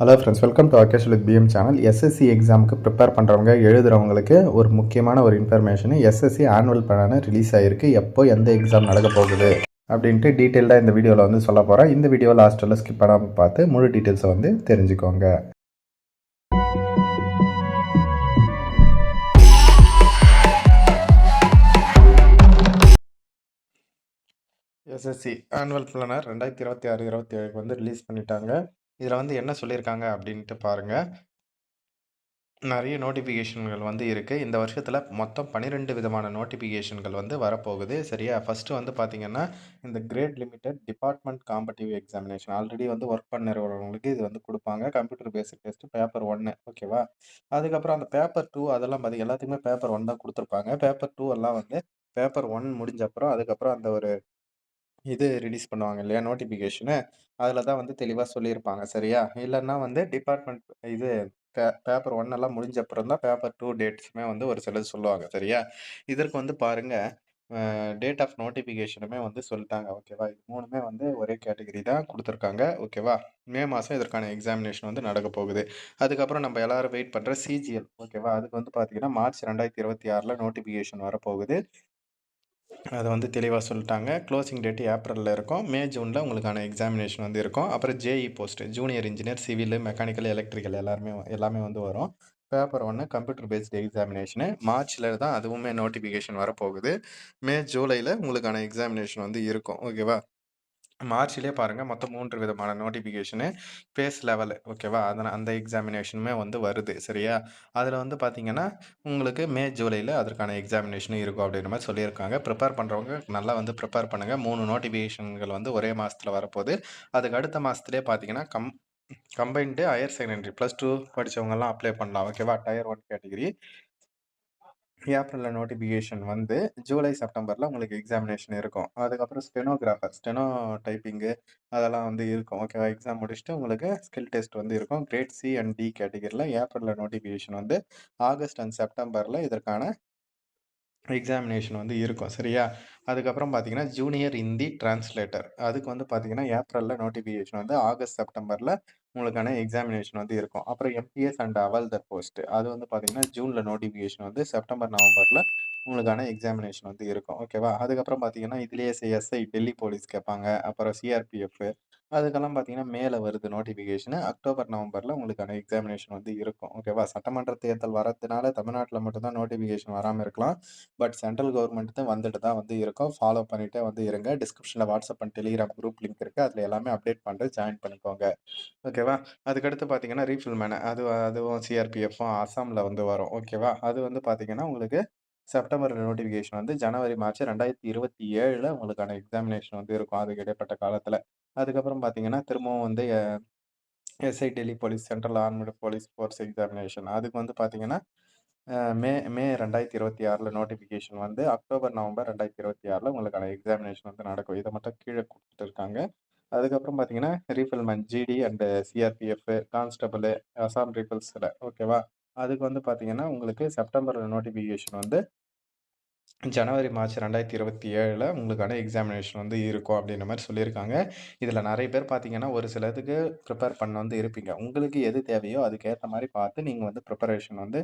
Hello friends welcome to Akesh with PM channel SSC எக்ஸாமுக்கு prepare பண்ணுறவங்க எழுதுகிறவங்களுக்கு ஒரு முக்கியமான ஒரு இன்ஃபர்மேஷனு எஸ்எஸ்சி ஆனுவல் பிளான ரிலீஸ் ஆகிருக்கு எப்போ எந்த எக்ஸாம் நடக்க போகுது அப்படின்ட்டு டீட்டெயில்டாக இந்த வீடியோவில் வந்து சொல்ல போகிறேன் இந்த வீடியோ லாஸ்ட்டில் ஸ்கிப் பண்ணாமல் பார்த்து முழு டீட்டெயில்ஸை வந்து தெரிஞ்சுக்கோங்க. எஸ்எஸ்சி ஆனுவல் பிளானர் ரெண்டாயிரத்தி இருபத்தி ஆறு இருபத்தி ஏழுக்கு வந்து ரிலீஸ் பண்ணிட்டாங்க. இதில் வந்து என்ன சொல்லியிருக்காங்க அப்படின்ட்டு பாருங்கள் நிறைய நோட்டிஃபிகேஷன்கள் வந்து இருக்குது இந்த வருஷத்தில் மொத்தம் பன்னிரெண்டு விதமான நோட்டிஃபிகேஷன்கள் வந்து வரப்போகுது. சரியா? ஃபஸ்ட்டு வந்து பார்த்திங்கன்னா இந்த grade limited department competitive examination already வந்து ஒர்க் பண்ணுறவங்களுக்கு இது வந்து கொடுப்பாங்க. கம்ப்யூட்டர் பேஸ்ட் டெஸ்ட்டு பேப்பர் ஒன்று ஓகேவா அதுக்கப்புறம் அந்த பேப்பர் டூ அதெல்லாம் பார்த்தி எல்லாத்துக்குமே பேப்பர் ஒன் தான் கொடுத்துருப்பாங்க. பேப்பர் டூ எல்லாம் வந்து பேப்பர் ஒன் முடிஞ்ச அப்புறம் அதுக்கப்புறம் அந்த ஒரு இது ரிலீஸ் பண்ணுவாங்க இல்லையா நோட்டிஃபிகேஷனு அதில் தான் வந்து தெளிவாக சொல்லியிருப்பாங்க. சரியா? இல்லைன்னா வந்து டிபார்ட்மெண்ட் இது பே பேப்பர் ஒன் எல்லாம் முடிஞ்ச அப்புறம் தான் பேப்பர் டூ டேட்ஸுமே வந்து ஒரு சிலது சொல்லுவாங்க. சரியா? இதற்கு வந்து பாருங்கள் டேட் ஆஃப் நோட்டிஃபிகேஷனுமே வந்து சொல்லிட்டாங்க. ஓகேவா? இது மூணுமே வந்து ஒரே கேட்டகரி தான் கொடுத்துருக்காங்க. ஓகேவா? மே மாதம் இதற்கான எக்ஸாமினேஷன் வந்து நடக்க போகுது. அதுக்கப்புறம் நம்ம எல்லாரும் வெயிட் பண்ணுற சிஜிஎல் ஓகேவா? அதுக்கு வந்து பார்த்தீங்கன்னா மார்ச் ரெண்டாயிரத்தி இருபத்தி ஆறில் நோட்டிஃபிகேஷன் வரப்போகுது. அதை வந்து தெளிவாக சொல்லிட்டாங்க. க்ளோசிங் டேட்டு ஏப்ரலில் இருக்கும். மே ஜூனில் உங்களுக்கான எக்ஸாமினேஷன் வந்து இருக்கும். அப்புறம் JE post junior engineer civil mechanical electrical எல்லாருமே எல்லாமே வந்து வரும். பேப்பர் ஒன்று கம்ப்யூட்டர் பேஸ்டு எக்ஸாமினேஷனு மார்ச்சில் தான் அதுவுமே நோட்டிஃபிகேஷன் வரப்போகுது. மே ஜூலையில் உங்களுக்கான எக்ஸாமினேஷன் வந்து இருக்கும். ஓகேவா மார்ச்லேயே பாருங்கள் மொத்தம் மூன்று விதமான நோட்டிஃபிகேஷனு பேஸ் லெவலு ஓகேவா அதனால் அந்த எக்ஸாமினேஷனுமே வந்து வருது. சரியா? அதில் வந்து பார்த்தீங்கன்னா உங்களுக்கு மே ஜூலையில் அதற்கான எக்ஸாமினேஷனும் இருக்கும் அப்படின்ற மாதிரி சொல்லியிருக்காங்க. ப்ரிப்பேர் பண்ணுறவங்க நல்லா வந்து ப்ரிப்பேர் பண்ணுங்கள் மூணு நோட்டிஃபிகேஷன்கள் வந்து ஒரே மாதத்தில் வரப்போகுது. அதுக்கு அடுத்த மாதத்துலேயே பார்த்தீங்கன்னா com combined higher secondary plus two படித்தவங்கலாம் apply பண்ணலாம். ஓகேவா டயர் ஒன் கேட்டகிரி ஏப்ரலில் நோட்டிஃபிகேஷன் வந்து ஜூலை செப்டம்பரில் உங்களுக்கு எக்ஸாமினேஷன் இருக்கும். அதுக்கப்புறம் ஸ்டெனோகிராஃபர் ஸ்டெனோ டைப்பிங்கு அதெல்லாம் வந்து இருக்கும். ஓகேவா எக்ஸாம் முடிச்சுட்டு உங்களுக்கு ஸ்கில் டெஸ்ட் வந்து இருக்கும். கிரேட் சி அண்ட் டி கேட்டகரியில் ஏப்ரலில் நோட்டிஃபிகேஷன் வந்து ஆகஸ்ட் அண்ட் செப்டம்பரில் இதற்கான எக்ஸாமினேஷன் வந்து இருக்கும் சரியா? அதுக்கப்புறம் பார்த்தீங்கன்னா ஜூனியர் ஹிந்தி டிரான்ஸ்லேட்டர் அதுக்கு வந்து பார்த்தீங்கன்னா ஏப்ரலில் நோட்டிஃபிகேஷன் வந்து ஆகஸ்ட் செப்டம்பரில் உங்களுக்கான எக்ஸாமினேஷன் வந்து இருக்கும். அப்புறம் எம்பிஎஸ் அண்ட் அவல்தர் போஸ்ட் அது வந்து பார்த்தீங்கன்னா ஜூனில் நோட்டிஃபிகேஷன் வந்து செப்டம்பர் நவம்பரில் உங்களுக்கான எக்ஸாமினேஷன் வந்து இருக்கும். ஓகேவா அதுக்கப்புறம் பார்த்தீங்கன்னா இதுலேயே எஸ்ஐ டெல்லி போலீஸ் கேட்பாங்க. அப்புறம் சிஆர்பிஎஃப் அதுக்கெல்லாம் பார்த்தீங்கன்னா மேலே வருது நோட்டிஃபிகேஷனு அக்டோபர் நவம்பரில் உங்களுக்கான எக்ஸாமினேஷன் வந்து இருக்கும். ஓகேவா சட்டமன்ற தேர்தல் வரதுனால தமிழ்நாட்டில் மட்டும்தான் நோட்டிஃபிகேஷன் வராமல் இருக்கலாம். பட் சென்ட்ரல் கவர்மெண்ட் தான் வந்துட்டு தான் வந்து இருக்கும். ஃபாலோ பண்ணிகிட்டே வந்து இருங்க. டிஸ்கிரிப்ஷனில் WhatsApp and Telegram group link இருக்குது அதில் எல்லாமே அப்டேட் பண்ணுறது ஜாயின் பண்ணிக்கோங்க. ஓகேவா அதுக்கடுத்து பார்த்தீங்கன்னா ரீஃபில் மேனு அது அதுவும் சிஆர்பிஎஃப்பும் அசாமில் வந்து வரும். ஓகேவா அது வந்து பார்த்தீங்கன்னா உங்களுக்கு செப்டம்பரில் நோட்டிஃபிகேஷன் வந்து ஜனவரி மார்ச் ரெண்டாயிரத்தி இருபத்தி ஏழில் உங்களுக்கான எக்ஸாமினேஷன் வந்து இருக்கும். அதுக்கு இடைப்பட்ட காலத்தில். அதுக்கப்புறம் பார்த்தீங்கன்னா திரும்பவும் வந்து SI Delhi police central armed police force examination அதுக்கு வந்து பார்த்தீங்கன்னா மே மே ரெண்டாயிரத்தி இருபத்தி ஆறில் நோட்டிஃபிகேஷன் வந்து அக்டோபர் நவம்பர் ரெண்டாயிரத்தி இருபத்தி ஆறில் உங்களுக்கான எக்ஸாமினேஷன் வந்து நடக்கும். இதை மட்டும் கீழே கொடுத்துருக்காங்க அதுக்கப்புறம் பார்த்தீங்கன்னா ரீஃபில்மெண்ட் GD and CRPF constable Assam ரீஃபில்ஸில் ஓகேவா அதுக்கு வந்து பார்த்தீங்கன்னா உங்களுக்கு செப்டம்பரில் நோட்டிஃபிகேஷன் வந்து ஜனவரி மார்ச் ரெண்டாயிரத்தி இருபத்தி ஏழில் உங்களுக்கான எக்ஸாமினேஷன் வந்து இருக்கும் அப்படின்ற மாதிரி சொல்லியிருக்காங்க. இதில் நிறைய பேர் பார்த்தீங்கன்னா ஒரு சிலதுக்கு ப்ரிப்பேர் பண்ண வந்து இருப்பீங்க. உங்களுக்கு எது தேவையோ அதுக்கேற்ற மாதிரி பார்த்து நீங்கள் வந்து ப்ரிப்பரேஷன் வந்து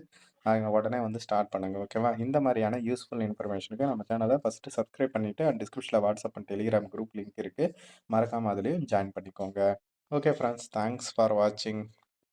உடனே வந்து ஸ்டார்ட் பண்ணுங்கள் ஓகேவா இந்த மாதிரியான யூஸ்ஃபுல் இன்ஃபர்மேஷனுக்கு நம்ம சேனலை ஃபஸ்ட்டு சப்ஸ்கிரைப் பண்ணிவிட்டு டிஸ்கிரிப்ஷனில் WhatsApp and Telegram group link இருக்குது மறக்காமல் அதுலேயும் ஜாயின் பண்ணிக்கோங்க. ஓகே ஃப்ரெண்ட்ஸ் தேங்க்ஸ் ஃபார் வாட்சிங்